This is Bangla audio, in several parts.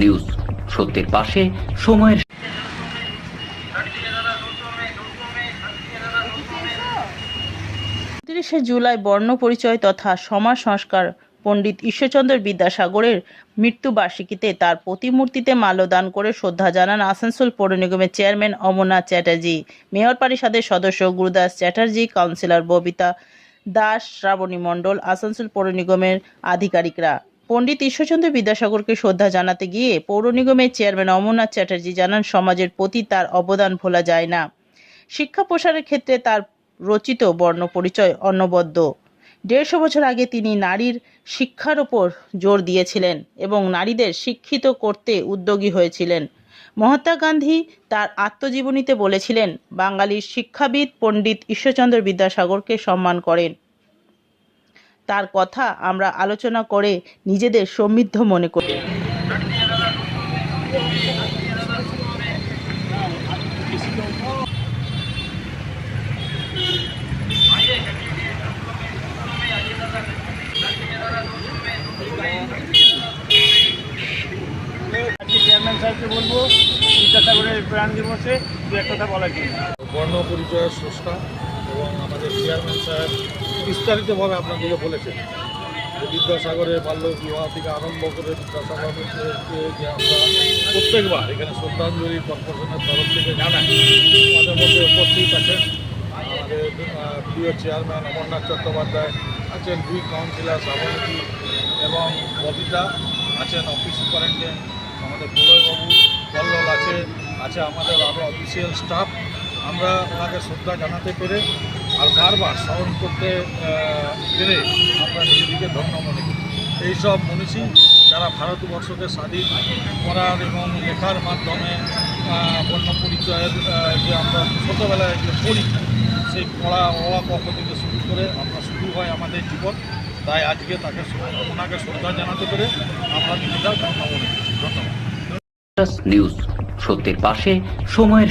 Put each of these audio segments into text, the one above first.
নিউজ। সত্যের পাশে সময়ের উনত্রিশে জুলাই বর্ণ পরিচয় তথা সমাজ সংস্কার পণ্ডিত ঈশ্বরচন্দ্র বিদ্যাসাগরের মৃত্যুবার্ষিকীতে তার প্রতিমূর্তিতে মাল্যদান করে শ্রদ্ধা জানান আসানসোল পৌর নিগমের চেয়ারম্যান অমরনাথ চ্যাটার্জি। মেয়র পরিষদের সদস্য গুরুদাস চ্যাটার্জি, কাউন্সিলর ববিতা দাস, শ্রাবণী মণ্ডল, আসানসোল পৌর নিগমের আধিকারিকরা। পণ্ডিত ঈশ্বরচন্দ্র বিদ্যাসাগরকে শ্রদ্ধা জানাতে গিয়ে পৌর নিগমের চেয়ারম্যান অমরনাথ চ্যাটার্জি জানান, সমাজের প্রতি তার অবদান ভোলা যায় না। শিক্ষা প্রসারের ক্ষেত্রে তার রচিত বর্ণ পরিচয় অনবদ্য। দেড়শো বছর আগে তিনি নারীর শিক্ষার ওপর জোর দিয়েছিলেন এবং নারীদের শিক্ষিত করতে উদ্যোগী হয়েছিলেন। মহাত্মা গান্ধী তার আত্মজীবনীতে বলেছিলেন, বাঙালির শিক্ষাবিদ পণ্ডিত ঈশ্বরচন্দ্র বিদ্যাসাগরকে সম্মান করেন। তার কথা আমরা আলোচনা করে নিজেদের সমৃদ্ধ মনে করি। চেয়ারম্যান সাহেবকে বলব বিদ্যাসাগরের প্রাণ দিবসে দু এক কথা বলার জন্য। বর্ণ পরিচয়ের স্রষ্টা এবং আমাদের চেয়ারম্যান সাহেব বিস্তারিতভাবে আপনাদেরকে বলেছেন যে বিদ্যাসাগরের বাল্য বিবাহ থেকে আরম্ভ করে বিদ্যাসাগরকে যে আমরা প্রত্যেকবার এখানে শ্রদ্ধাঞ্জলি কর্পোরেশনের তরফ থেকে জানাই আমাদের মধ্যে উপস্থিত আছেন। আমাদের চেয়ারম্যান অমরনাথ চট্টোপাধ্যায় আছেন, দুই কাউন্সিলর শ্রাবণী এবং ববিতা আছেন, অফিস সুপারিনটেন্ডেন্ট, আমাদের প্রলয়বাবু কল্লোল আছে আছে আমাদের আরও অফিসিয়াল স্টাফ আমরা ওনাকে শ্রদ্ধা জানাতে পেরে আর বারবার স্মরণ করতে পেরে আমরা নিজেদেরকে ধন্য মনে করি। এইসব মনীষী যারা ভারতবর্ষকে স্বাধীন করার এবং লেখার মাধ্যমে বর্ণ পরিচয়ের যে আমরা ছোটোবেলায় যে পড়ি, সেই পড়া অওয়া কখ থেকে শুরু করে আমরা শুরু হয় আমাদের জীবন। তাই আজকে তাকে ওনাকে শ্রদ্ধা জানাতে পেরে আমরা নিজেরা ধন্য মনে করছি ধন্যবাদ। নিউজ সত্যের পাশে, সময়ের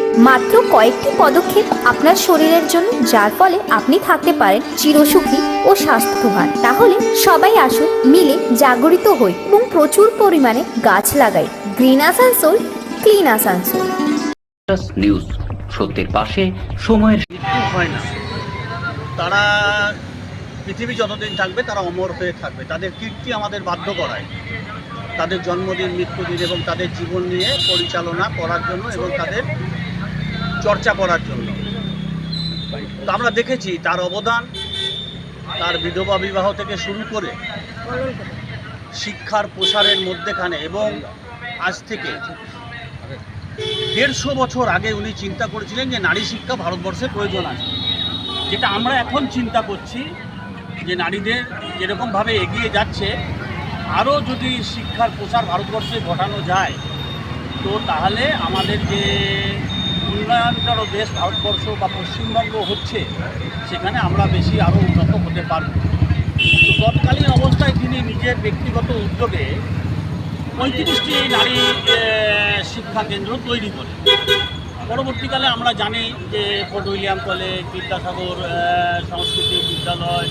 মাত্র কয়েকটি পদক্ষেপ আপনার শরীরের জন্য যার ফলে আপনি থাকতে পারেন চিরসুখী ও স্বাস্থ্যবান। তাহলে সবাই আসুন মিলে জাগরিত হই এবং প্রচুর পরিমাণে গাছ লাগাই। Green Asansol clean Asansol news সত্যের পাশে সময়ের মৃত্যু হয় না। তারা পৃথিবী যতদিন থাকবে তারা অমর হয়ে থাকবে। তাদের কীর্তি আমাদের বাধ্য করায়। তাদের জন্মদিন মৃত্যুদিন এবং তাদের জীবন নিয়ে পরিচালনা করার জন্য এবং তাদের চর্চা করার জন্য। তো আমরা দেখেছি তার অবদান, তার বিধবা বিবাহ থেকে শুরু করে শিক্ষার প্রসারের মধ্যেখানে এবং আজ থেকে দেড়শো বছর আগে উনি চিন্তা করেছিলেন যে নারী শিক্ষা ভারতবর্ষের প্রয়োজন আছে। যেটা আমরা এখন চিন্তা করছি যে নারীদের যেরকমভাবে এগিয়ে যাচ্ছে, আরও যদি শিক্ষার প্রসার ভারতবর্ষে ঘটানো যায়, তো তাহলে আমাদের যে উন্নয়নতর দেশ ভারতবর্ষ বা পশ্চিমবঙ্গ হচ্ছে, সেখানে আমরা বেশি আরও উন্নত হতে পারব। তৎকালীন অবস্থায় তিনি নিজের ব্যক্তিগত উদ্যোগে পঁয়ত্রিশটি নারী শিক্ষা কেন্দ্র তৈরি করেন। পরবর্তীকালে আমরা জানি যে ফোর্ট উইলিয়াম কলেজ, বিদ্যাসাগর সংস্কৃতি বিদ্যালয়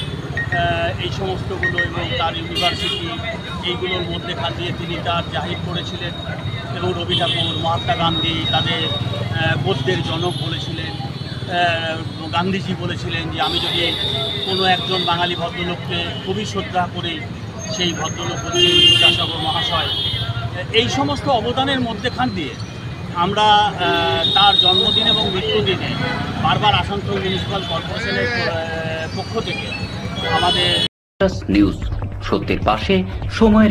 এই সমস্তগুলো এবং তার ইউনিভার্সিটি, এইগুলোর মধ্যে খান দিয়ে তিনি তার জাহির করেছিলেন। এবং রবি ঠাকুর মহাত্মা গান্ধী তাদের আহ, জনক বলেছিলেন। গান্ধীজি বলেছিলেন যে আমি যদি কোনো একজন বাঙালি ভদ্রলোককে খুবই শ্রদ্ধা করি সেই ভদ্রলোক হচ্ছেন বিদ্যাসাগর মহাশয়। এই সমস্ত অবদানের মধ্যেখান দিয়ে আমরা তার জন্মদিন এবং মৃত্যুদিনে বারবার আসানসোল মিউনিসিপ্যাল কর্পোরেশনের পক্ষ থেকে আমাদের নিউজ সত্যের পাশে সময়ের